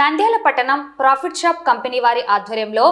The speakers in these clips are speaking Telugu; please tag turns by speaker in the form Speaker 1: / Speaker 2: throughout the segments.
Speaker 1: నంద్యాల పట్టణం ప్రాఫిట్ షాప్ కంపెనీ వారి ఆధ్వర్యంలో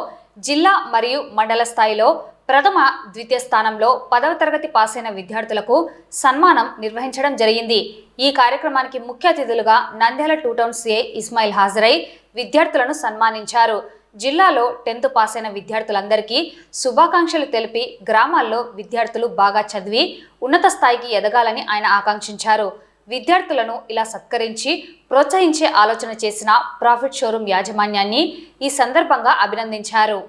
Speaker 1: జిల్లా మరియు మండల స్థాయిలో ప్రథమ ద్వితీయ స్థానంలో పదవ తరగతి పాస్ అయిన విద్యార్థులకు సన్మానం నిర్వహించడం జరిగింది. ఈ కార్యక్రమానికి ముఖ్య అతిథులుగా Nandyal two town CA Ismail హాజరై విద్యార్థులను సన్మానించారు. జిల్లాలో టెన్త్ పాస్ అయిన విద్యార్థులందరికీ శుభాకాంక్షలు తెలిపి గ్రామాల్లో విద్యార్థులు బాగా చదివి ఉన్నత స్థాయికి ఎదగాలని ఆయన ఆకాంక్షించారు. విద్యార్థులను ఇలా సత్కరించి ప్రోత్సహించే ఆలోచన చేసిన ప్రాఫిట్ షోరూం యాజమాన్యాన్ని ఈ సందర్భంగా అభినందించారు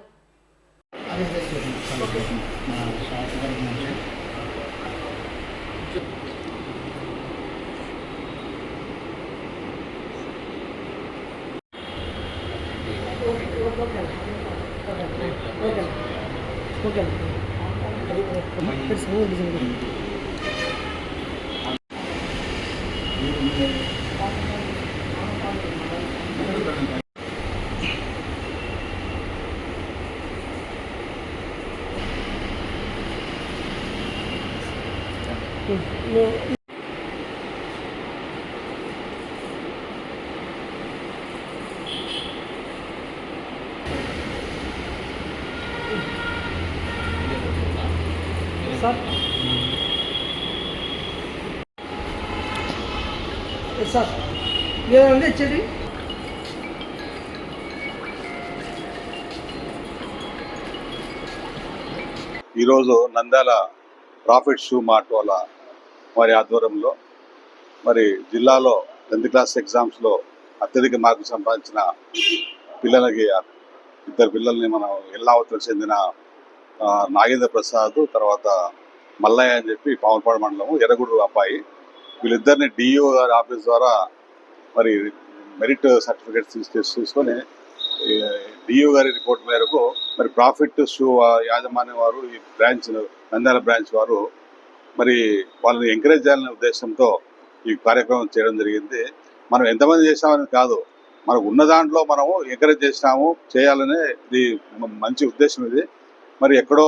Speaker 2: సార్ సార్. ఇచ్చేది
Speaker 3: ఈరోజు నంద్యాల ప్రాఫిట్ షూ మార్ట్ వాళ్ళ మరి ఆధ్వర్యంలో మరి జిల్లాలో టెన్త్ క్లాస్ ఎగ్జామ్స్లో అత్యధిక మార్కులు సంపాదించిన పిల్లలకి ఇద్దరు పిల్లల్ని మనం ఎల్లావతికి చెందిన నాగేంద్ర ప్రసాద్ తర్వాత మల్లయ్య అని చెప్పి పావులపాడు మండలము ఎర్రగూడు అబ్బాయి వీళ్ళిద్దరిని డిఈఓ గారి ఆఫీస్ ద్వారా మరి మెరిట్ సర్టిఫికేట్స్ తీసుకొచ్చి తీసుకొని డిఈఓ గారి రిపోర్ట్ మేరకు మరి ప్రాఫిట్ షూ యాజమాన్యం వారు ఈ బ్రాంచ్ నంద్యాల బ్రాంచ్ వారు మరి వాళ్ళని ఎంకరేజ్ చేయాలనే ఉద్దేశంతో ఈ కార్యక్రమం చేయడం జరిగింది. మనం ఎంతమంది చేసామని కాదు మనకు ఉన్న దాంట్లో మనము ఎంకరేజ్ చేసినాము చేయాలనే ఇది మంచి ఉద్దేశం ఇది. మరి ఎక్కడో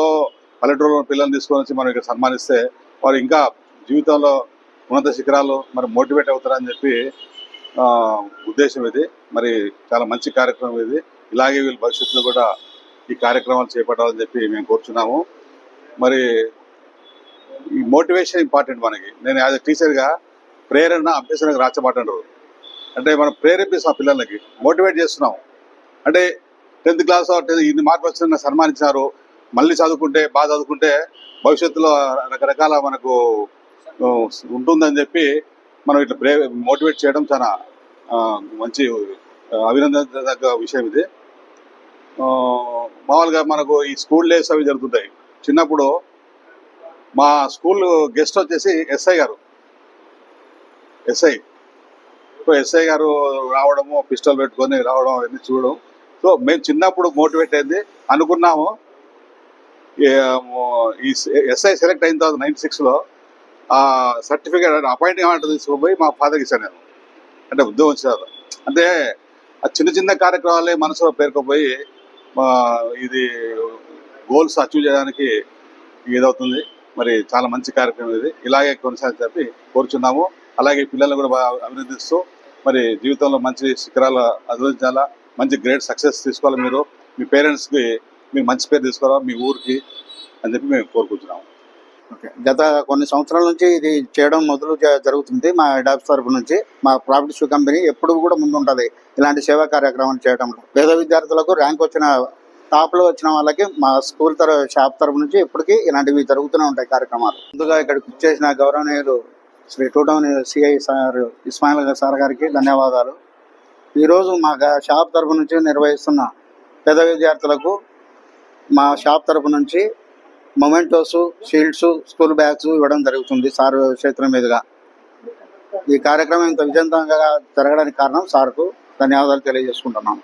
Speaker 3: పల్లెటూరులో పిల్లల్ని తీసుకొని వచ్చి మనం ఇక్కడ సన్మానిస్తే వారు ఇంకా జీవితంలో ఉన్నత శిఖరాలు మరి మోటివేట్ అవుతారని చెప్పి ఉద్దేశం ఇది. మరి చాలా మంచి కార్యక్రమం ఇది. ఇలాగే వీళ్ళు భవిష్యత్తులో కూడా ఈ కార్యక్రమాలు చేపట్టాలని చెప్పి మేము కోరుచున్నాము. మరి ఈ మోటివేషన్ ఇంపార్టెంట్ మనకి. నేను యాజ్ టీచర్గా ప్రేరణ అభ్యసనకు రాచబాటంటారు అంటే మనం ప్రేరేపిస్తాం పిల్లలకి. మోటివేట్ చేస్తున్నాం. అంటే టెన్త్ క్లాస్ ఇన్ని మార్కులు వచ్చిన సన్మానించినారు. మళ్ళీ చదువుకుంటే బాగా చదువుకుంటే భవిష్యత్తులో రకరకాల మనకు ఉంటుందని చెప్పి మనం ఇట్లా ప్రే మోటివేట్ చేయడం చాలా మంచి అభినందనదగ్గ విషయం ఇది. మామూలుగా మనకు ఈ స్కూల్ డేస్ అవి జరుగుతుంటాయి. చిన్నప్పుడు మా స్కూల్ గెస్ట్ వచ్చేసి SI garu. SI. So SI garu రావడము పిస్టల్ పెట్టుకొని రావడం అవన్నీ చూడడం. సో మేము చిన్నప్పుడు మోటివేట్ అయింది. అనుకున్నాము. ఈ ఎస్ఐ సెలెక్ట్ అయిన తర్వాత నైన్టీ సిక్స్లో ఆ సర్టిఫికేట్ అపాయింట్మెంట్ ఆర్డర్ తీసుకుపోయి మా ఫాదర్కి ఇచ్చాను నేను. అంటే ఉద్యోగం వచ్చిన అంటే ఆ చిన్న చిన్న కార్యక్రమాలే మనసులో పేర్కొపోయి ఇది గోల్స్ అచీవ్ చేయడానికి ఇదవుతుంది. మరి చాలా మంచి కార్యక్రమం ఇది. ఇలాగే కొనసాగి చెప్పి కోరుచున్నాము. అలాగే పిల్లల్ని కూడా బాగా అభినందిస్తూ మరి జీవితంలో మంచి శిఖరాలు అధిరోహించాలా మంచి గ్రేట్ సక్సెస్ తీసుకోవాలి మీరు. మీ పేరెంట్స్కి మీరు మంచి పేరు తీసుకోవాలా మీ ఊరికి అని చెప్పి మేము కోరుకుంటున్నాము.
Speaker 4: గత కొన్ని సంవత్సరాల నుంచి ఇది చేయడం మొదలు జ- జరుగుతుంది మా హెడ్ ఆఫీస్ తరఫు నుంచి. మా ప్రాఫిట్ షూ కంపెనీ ఎప్పుడు కూడా ముందుంటది ఇలాంటి సేవా కార్యక్రమాలు చేయడంలో. పేద విద్యార్థులకు ర్యాంక్ వచ్చిన టాప్లో వచ్చిన వాళ్ళకి మా స్కూల్ తర షాప్ తరఫు నుంచి ఇప్పటికీ ఇలాంటివి జరుగుతూనే ఉంటాయి కార్యక్రమాలు. ముందుగా ఇక్కడికి చేసిన గౌరవనీయులు Shri two town CI sir Ismail sir గారికి ధన్యవాదాలు. ఈరోజు మా షాప్ తరఫు నుంచి నిర్వహిస్తున్న పేద విద్యార్థులకు మా షాప్ తరఫు నుంచి మొమెంటోస్ షీల్డ్స్ స్కూల్ బ్యాగ్స్ ఇవ్వడం జరుగుతుంది సార్ క్షేత్రం మీదుగా. ఈ కార్యక్రమం ఇంత విజయంతంగా జరగడానికి కారణం సార్కు ధన్యవాదాలు తెలియజేసుకుంటున్నాను.